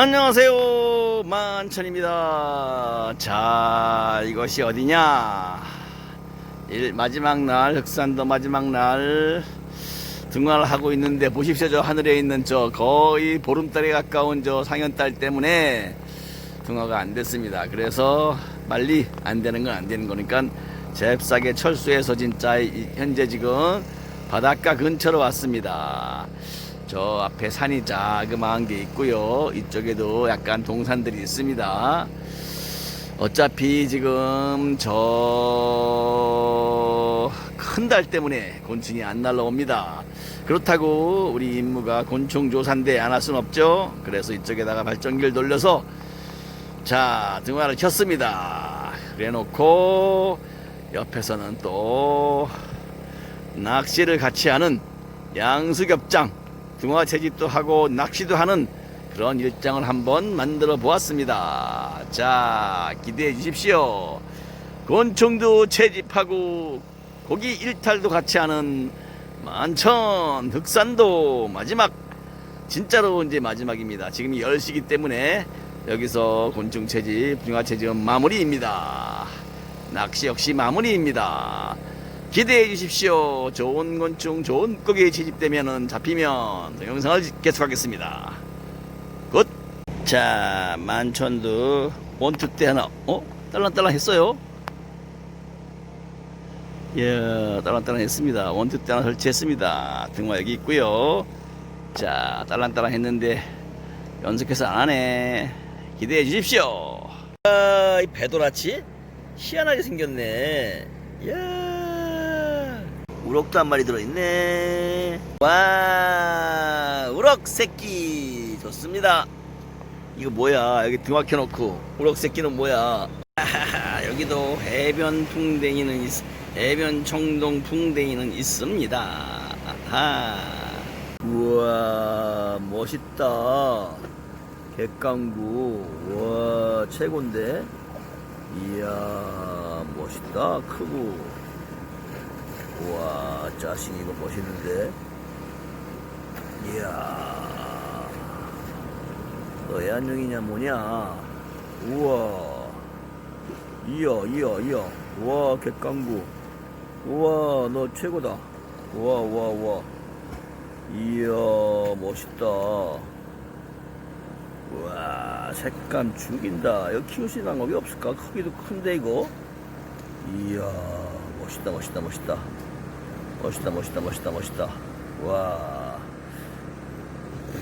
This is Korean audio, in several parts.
안녕하세요. 만천입니다. 자 이것이 어디냐? 일 마지막 날 흑산도 마지막 날 등화를 하고 있는데 보십시오. 저 하늘에 있는 저 거의 보름달에 가까운 저 상현달 때문에 등화가 안 됐습니다. 그래서 빨리 안 되는 건 안 되는 거니까 잽싸게 철수해서 진짜 이- 현재 지금 바닷가 근처로 왔습니다 저 앞에 산이 자그마한 게 있고요. 이쪽에도 약간 동산들이 있습니다. 어차피 지금 저 큰 달 때문에 곤충이 안 날라옵니다. 그렇다고 우리 임무가 곤충 조사인데 안 할 순 없죠. 그래서 이쪽에다가 발전기를 돌려서 자 등화를 켰습니다. 그래놓고 옆에서는 또 낚시를 같이 하는 양수겹장 등화 채집도 하고 낚시도 하는 그런 일정을 한번 만들어 보았습니다. 자, 기대해 주십시오. 곤충도 채집하고 고기 일탈도 같이 하는 만천 흑산도 마지막 진짜로 이제 마지막입니다. 지금이 10시기 때문에 여기서 곤충 채집, 붕화 채집은 마무리입니다. 낚시 역시 마무리입니다. 기대해 주십시오. 좋은 곤충, 좋은 고기 채집되면은 잡히면 동영상을 계속하겠습니다. 굿. 자, 만천도 원투 때 하나, 어? 딸랑딸랑 했어요. 예, 딸랑딸랑 했습니다. 원투 때 하나 설치했습니다. 등화 여기 있고요. 자, 딸랑딸랑 했는데 연속해서 안 하네. 기대해 주십시오. 아, 이 배도라치 희한하게 생겼네. 이야, 우럭도 한 마리 들어있네. 와, 우럭 새끼 좋습니다. 이거 뭐야? 여기 등화 켜놓고 우럭 새끼는 뭐야? 여기도 해변 풍뎅이는 있, 해변 청동 풍뎅이는 있습니다. 아하. 우와, 멋있다. 객강구, 와, 최고인데? 이야, 멋있다. 크고. 우와, 자식 이거 멋있는데? 이야. 너애 안녕이냐 뭐냐? 우와. 이야, 이야, 이야. 우와, 객강구. 우와, 너 최고다. 우와, 우와, 우와. 이야, 멋있다. 우와, 색감 죽인다. 여기 있는 방법이 없을까? 크기도 큰데, 이거? 이야, 멋있다, 멋있다, 멋있다. 멋있다, 멋있다, 멋있다, 멋있다. 와.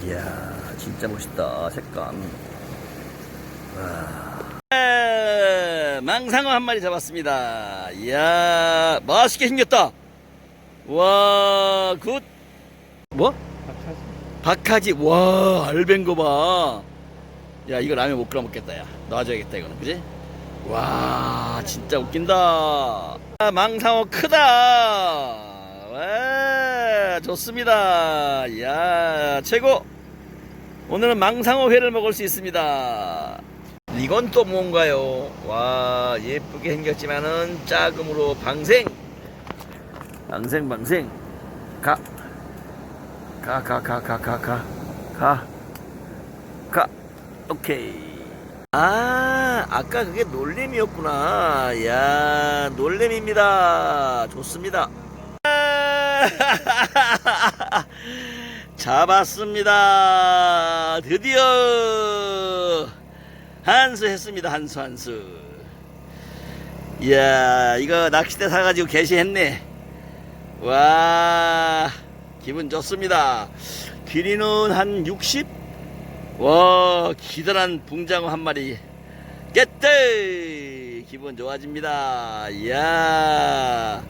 이야, 진짜 멋있다, 색감. 와. 에, 망상어 한 마리 잡았습니다. 이야, 맛있게 생겼다. 와, 굿. 뭐? 박하지. 와, 알벤 거 봐. 야, 이거 라면 못 끓여 먹겠다, 야. 놔줘야겠다, 이거는. 그지? 와, 진짜 웃긴다. 아, 망상어 크다. 와, 좋습니다. 야, 최고. 오늘은 망상어 회를 먹을 수 있습니다. 이건 또 뭔가요? 와, 예쁘게 생겼지만은 작음으로 방생. 방생, 방생. 가. 가, 가, 가, 가, 가, 가. 가. 가. 오케이. 아, 아까 그게 놀림이었구나. 야, 놀림입니다. 좋습니다. 잡았습니다. 드디어 한수 했습니다. 한수 한수. 이야, 이거 낚싯대 사가지고 게시했네. 와, 기분 좋습니다. 길이는 한 60? 와, 기다란 붕장어 한 마리. 깨뜨! 기분 좋아집니다. 이야.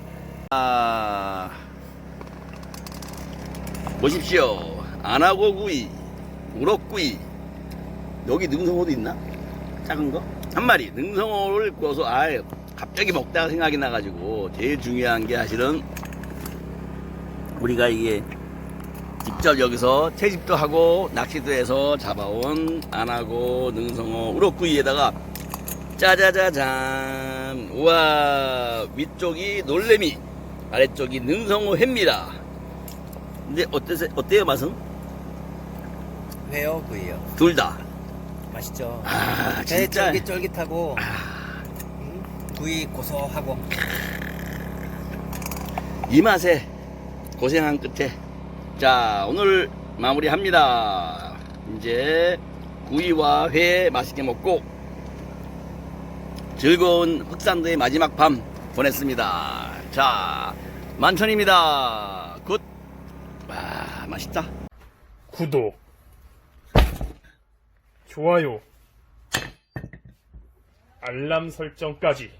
아. 보십시오. 안하고구이, 우럭구이. 여기 능성어도 있나? 작은 거? 한 마리. 능성어를 구워서, 아예 갑자기 먹다가 생각이 나가지고, 제일 중요한 게 사실은, 우리가 이게 직접 여기서 채집도 하고 낚시도 해서 잡아온 안하고 능성어 우럭구이에다가 짜자자잔 우와 위쪽이 놀래미 아래쪽이 능성어 회입니다 근데 어때세, 어때요 맛은? 회요 구이요 둘다 맛있죠. 아, 배 진짜. 쫄깃쫄깃하고 음, 구이 고소하고 이 맛에 고생한 끝에 자 오늘 마무리합니다. 이제 구이와 회 맛있게 먹고 즐거운 흑산도의 마지막 밤 보냈습니다. 자 만천입니다. 굿. 와, 맛있다. 구독, 좋아요, 알람 설정까지